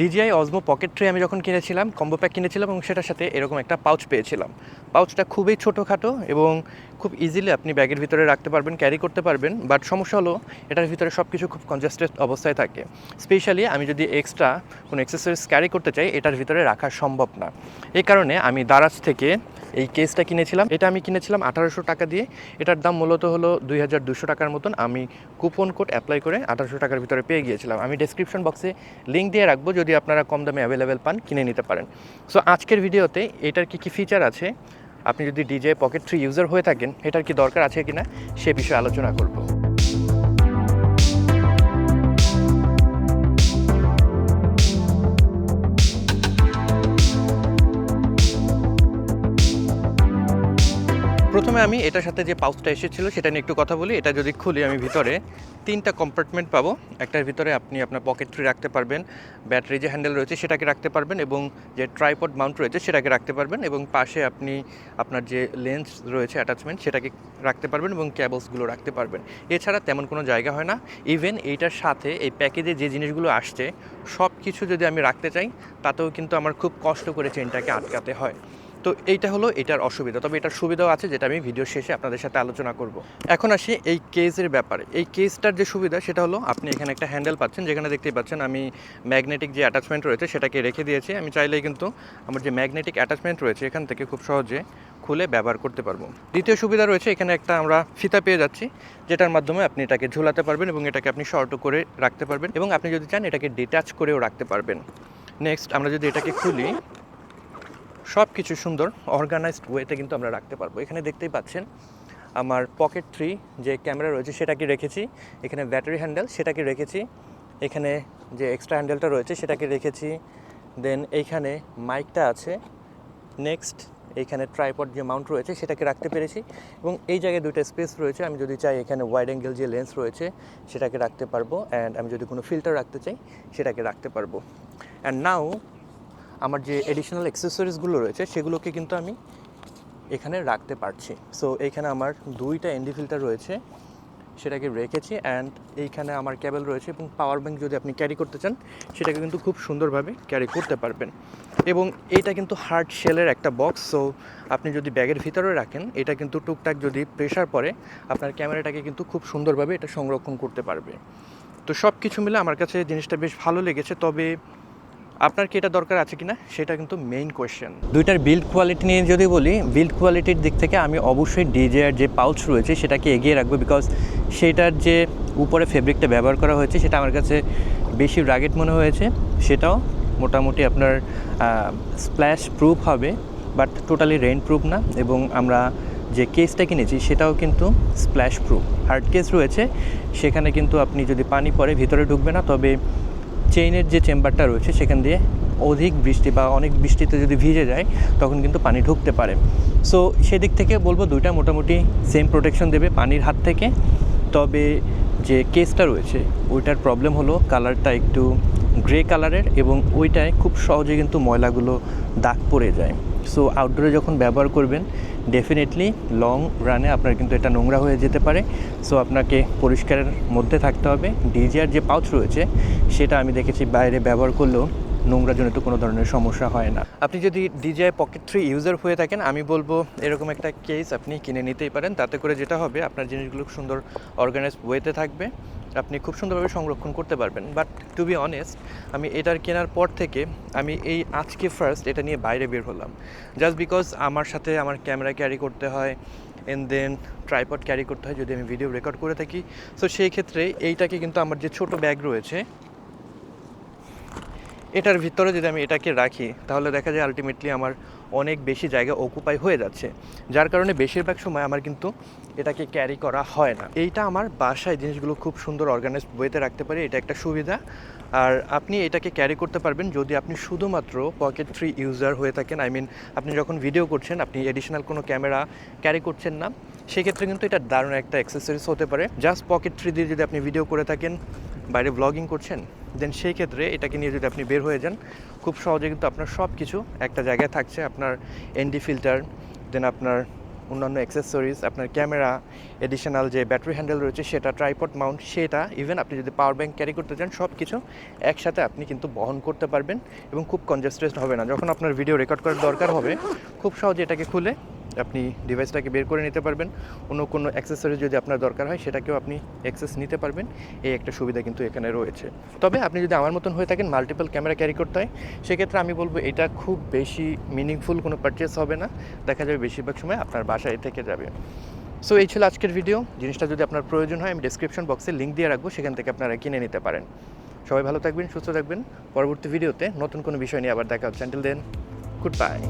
DJI অজমো pocket tray আমি যখন কিনেছিলাম কম্বো প্যাক কিনেছিলাম এবং সেটার সাথে এরকম একটা পাউচ পেয়েছিলাম। পাউচটা খুবই ছোটোখাটো এবং খুব ইজিলি আপনি ব্যাগের ভিতরে রাখতে পারবেন ক্যারি করতে পারবেন বাট সমস্যা হলো এটার ভিতরে সব কিছু খুব কনজাস্টেড অবস্থায় থাকে। স্পেশালি আমি যদি এক্সট্রা কোনো অ্যাক্সেসরিজ ক্যারি করতে চাই, এটার ভিতরে রাখা সম্ভব না। এই কারণে আমি দারাজ থেকে এই কেসটা কিনেছিলাম। এটা আমি কিনেছিলাম আঠারোশো টাকা দিয়ে। এটার দাম মূলত হলো দুই হাজার দুশো টাকার মতন। আমি কুপন কোড অ্যাপ্লাই করে আঠারোশো টাকার ভিতরে পেয়ে গিয়েছিলাম। আমি ডেসক্রিপশন বক্সে লিঙ্ক দিয়ে রাখব, যদি আপনারা কম দামে অ্যাভেলেবেল পান, কিনে নিতে পারেন। সো আজকের ভিডিওতে এটার কী কী ফিচার আছে? আপনি যদি ডিজে পকেট থ্রি ইউজার হয়ে থাকেন, এটার কি দরকার আছে কিনা, সে বিষয়ে আলোচনা করব। প্রথমে আমি এটার সাথে যে পাউচটা এসেছিল সেটা নিয়ে একটু কথা বলি। এটা যদি খুলি আমি ভিতরে তিনটা কম্পার্টমেন্ট পাবো। একটার ভিতরে আপনি আপনার পকেট রাখতে পারবেন ব্যাটারি যে হ্যান্ডেল রয়েছে সেটাকে রাখতে পারবেন এবং যে ট্রাইপড মাউন্ট রয়েছে সেটাকে রাখতে পারবেন এবং পাশে আপনি আপনার যে লেন্স রয়েছে অ্যাটাচমেন্ট সেটাকে রাখতে পারবেন এবং ক্যাবলসগুলো রাখতে পারবেন। এছাড়া তেমন কোনো জায়গা হয় না। ইভেন এইটার সাথে এই প্যাকেজে যে জিনিসগুলো আসছে সব কিছু যদি আমি রাখতে চাই, তাতেও কিন্তু আমার খুব কষ্ট করে চেনটাকে আটকাতে হয়। তো এইটা হলো এটার অসুবিধা। তবে এটার সুবিধাও আছে যেটা আমি ভিডিও শেষে আপনাদের সাথে আলোচনা করব। এখন আসি এই কেসের ব্যাপারে। এই কেসটার যে সুবিধা সেটা হলো আপনি এখানে একটা হ্যান্ডেল পাচ্ছেন, যেখানে দেখতেই পাচ্ছেন আমি ম্যাগনেটিক যে অ্যাটাচমেন্ট রয়েছে সেটাকে রেখে দিয়েছি। আমি চাইলেই কিন্তু আমার যে ম্যাগনেটিক অ্যাটাচমেন্ট রয়েছে এখান থেকে খুব সহজে খুলে ব্যবহার করতে পারব। দ্বিতীয় সুবিধা রয়েছে, এখানে একটা আমরা ফিতা পেয়ে যাচ্ছি, যেটার মাধ্যমে আপনি এটাকে ঝুলাতে পারবেন এবং এটাকে আপনি শর্ট করে রাখতে পারবেন এবং আপনি যদি চান এটাকে ডিটাচ করেও রাখতে পারবেন। নেক্সট আমরা যদি এটাকে খুলি সব কিছু সুন্দর অর্গানাইজড ওয়েতে কিন্তু আমরা রাখতে পারব। এখানে দেখতেই পাচ্ছেন, আমার পকেট থ্রি যে ক্যামেরা রয়েছে সেটাকে রেখেছি, এখানে ব্যাটারি হ্যান্ডেল সেটাকে রেখেছি, এখানে যে এক্সট্রা হ্যান্ডেলটা রয়েছে সেটাকে রেখেছি দেন এইখানে মাইকটা আছে নেক্সট এইখানে ট্রাইপড যে মাউন্ট রয়েছে সেটাকে রাখতে পেরেছি, এবং এই জায়গায় দুইটা স্পেস রয়েছে, আমি যদি চাই এখানে ওয়াইড অ্যাঙ্গেল যে লেন্স রয়েছে সেটাকে রাখতে পারব অ্যান্ড আমি যদি কোনো ফিল্টার রাখতে চাই সেটাকে রাখতে পারব। অ্যান্ড নাও আমার যে এডিশনাল অ্যাক্সেসরিজগুলো রয়েছে, সেগুলোকে কিন্তু আমি এখানে রাখতে পারছি। সো এইখানে আমার দুইটা এনডি ফিল্টার রয়েছে, সেটাকে রেখেছি অ্যান্ড এইখানে আমার ক্যাবেল রয়েছে এবং পাওয়ার ব্যাঙ্ক যদি আপনি ক্যারি করতে চান, সেটাকে কিন্তু খুব সুন্দরভাবে ক্যারি করতে পারবেন। এবং এটা কিন্তু হার্ড শেলের একটা বক্স সো আপনি যদি ব্যাগের ভিতরে রাখেন, এটা কিন্তু টুকটাক যদি প্রেশার পড়ে, আপনার ক্যামেরাটাকে কিন্তু খুব সুন্দরভাবে এটা সংরক্ষণ করতে পারবে। তো সব কিছু মিলে আমার কাছে জিনিসটা বেশ ভালো লেগেছে, তবে আপনার কি এটা দরকার আছে কিনা? সেটা কিন্তু মেইন কোয়েশ্চেন দুইটার বিল্ড কোয়ালিটি নিয়ে যদি বলি বিল্ড কোয়ালিটির দিক থেকে আমি অবশ্যই ডিজেআর যে পাউচ রয়েছে, সেটাকে এগিয়ে রাখব বিকজ সেটার যে উপরে ফেব্রিকটা ব্যবহার করা হয়েছে, সেটা আমার কাছে বেশি রাগেট মনে হয়েছে। সেটাও মোটামুটি আপনার স্প্ল্যাশ প্রুফ হবে বাট টোটালি রেইন প্রুফ না। এবং আমরা যে কেসটা কিনেছি, সেটাও কিন্তু স্প্ল্যাশ প্রুফ হার্ড কেস রয়েছে, সেখানে কিন্তু আপনি যদি পানি পরে ভিতরে ঢুকবে না, তবে চেইনের যে চেম্বারটা রয়েছে, সেখান দিয়ে অধিক বৃষ্টি বা অনেক বৃষ্টিতে যদি ভিজে যায়, তখন কিন্তু পানি ঢুকতে পারে। সো সেদিক থেকে বলব দুইটা মোটামুটি সেম প্রোটেকশন দেবে পানির হাত থেকে। তবে যে কেসটা রয়েছে, ওইটার প্রবলেম হলো কালারটা একটু গ্রে কালারের এবং ওইটায় খুব সহজে কিন্তু ময়লাগুলো দাগ পড়ে যায়। সো আউটডোরে যখন ব্যবহার করবেন ডেফিনেটলি লং রানে আপনার কিন্তু এটা নোংরা হয়ে যেতে পারে। সো আপনাকে পরিষ্কারের মধ্যে থাকতে হবে। ডিজিআর যে পাউচ রয়েছে, সেটা আমি দেখেছি বাইরে ব্যবহার করলেও নোংরাজনিত কোনো ধরনের সমস্যা হয় না। আপনি যদি ডিজিআই পকেট থ্রি ইউজার হয়ে থাকেন, আমি বলব এরকম একটা কেস আপনি কিনে নিতেই পারেন। তাতে করে যেটা হবে, আপনার জিনিসগুলো সুন্দর অর্গানাইজ ওয়েতে থাকবে। আপনি খুব সুন্দরভাবে সংরক্ষণ করতে পারবেন। বাট টু বি অনেস্ট আমি এটার কেনার পর থেকে আমি এই আজকে ফার্স্ট এটা নিয়ে বাইরে বের হলাম। জাস্ট বিকজ আমার সাথে আমার ক্যামেরা ক্যারি করতে হয় অ্যান্ড দেন ট্রাইপড ক্যারি করতে হয়, যদি আমি ভিডিও রেকর্ড করে থাকি। সো সেই ক্ষেত্রে এইটাকে কিন্তু আমার যে ছোট ব্যাগ রয়েছে এটার ভিতরে যদি আমি এটাকে রাখি, তাহলে দেখা যায় আলটিমেটলি আমার অনেক বেশি জায়গা অকুপাই হয়ে যাচ্ছে। যার কারণে বেশিরভাগ সময় আমার কিন্তু এটাকে ক্যারি করা হয় না। এইটা আমার বাসায় জিনিসগুলো খুব সুন্দর অর্গানাইজ বইতে রাখতে পারি, এটা একটা সুবিধা। আর আপনি এটাকে ক্যারি করতে পারবেন যদি আপনি শুধুমাত্র পকেট থ্রি ইউজার হয়ে থাকেন। আই মিন আপনি যখন ভিডিও করছেন, আপনি এডিশনাল কোনো ক্যামেরা ক্যারি করছেন না। সেক্ষেত্রে কিন্তু এটা দারুণ একটা অ্যাক্সেসরিজ হতে পারে। জাস্ট পকেট থ্রি দিয়ে যদি আপনি ভিডিও করে থাকেন বাইরে ব্লগিং করছেন দেন সেই ক্ষেত্রে এটাকে নিয়ে যদি আপনি বের হয়ে যান, খুব সহজে কিন্তু আপনার সব কিছু একটা জায়গায় থাকছে। আপনার এনডি ফিল্টার দেন আপনার অন্যান্য অ্যাক্সেসরিজ আপনার ক্যামেরা এডিশনাল যে ব্যাটারি হ্যান্ডেল রয়েছে, সেটা ট্রাইপড মাউন্ট সেটা ইভেন আপনি যদি পাওয়ার ব্যাঙ্ক ক্যারি করতে চান সব কিছু একসাথে আপনি কিন্তু বহন করতে পারবেন এবং খুব কনজাস্টেড হবে না। যখন আপনার ভিডিও রেকর্ড করার দরকার হবে, খুব সহজে এটাকে খুলে আপনি ডিভাইসটাকে বের করে নিতে পারবেন। অন্য কোনো অ্যাক্সেসরি যদি আপনার দরকার হয়, সেটাকেও আপনি অ্যাক্সেস নিতে পারবেন। এই একটা সুবিধা কিন্তু এখানে রয়েছে। তবে আপনি যদি আমার মতন হয়ে থাকেন মাল্টিপল ক্যামেরা ক্যারি করতে হয়, সেক্ষেত্রে আমি বলব এটা খুব বেশি মিনিংফুল কোনো পারচেস হবে না। দেখা যাবে বেশিরভাগ সময় আপনার বাসায় থেকে যাবে। সো এই ছিল আজকের ভিডিও জিনিসটা যদি আপনার প্রয়োজন হয়, আমি ডিসক্রিপশন বক্সে লিঙ্ক দিয়ে রাখব, সেখান থেকে আপনারা কিনে নিতে পারেন। সবাই ভালো থাকবেন, সুস্থ থাকবেন। পরবর্তী ভিডিওতে নতুন কোনো বিষয় নিয়ে আবার দেখা হচ্ছে। আনটিল দেন গুড বাই